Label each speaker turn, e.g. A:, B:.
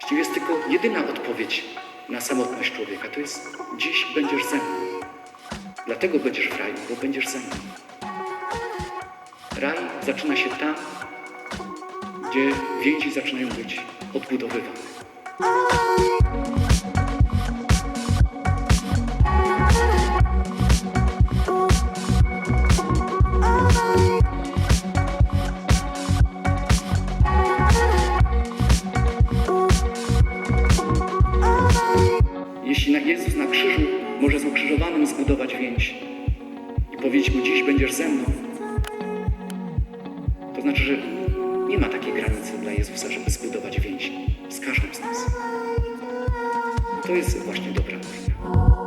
A: Właściwie jest tylko jedyna odpowiedź na samotność człowieka. To jest dziś będziesz ze mną. Dlatego będziesz w raju, bo będziesz ze mną. Raj zaczyna się tam, gdzie więzi zaczynają być odbudowywane. Jeśli Jezus na krzyżu może z ukrzyżowanym zbudować więź i powiedzieć mu dziś będziesz ze mną, to znaczy, że nie ma takiej granicy dla Jezusa, żeby zbudować więź z każdym z nas. To jest właśnie dobra nowina.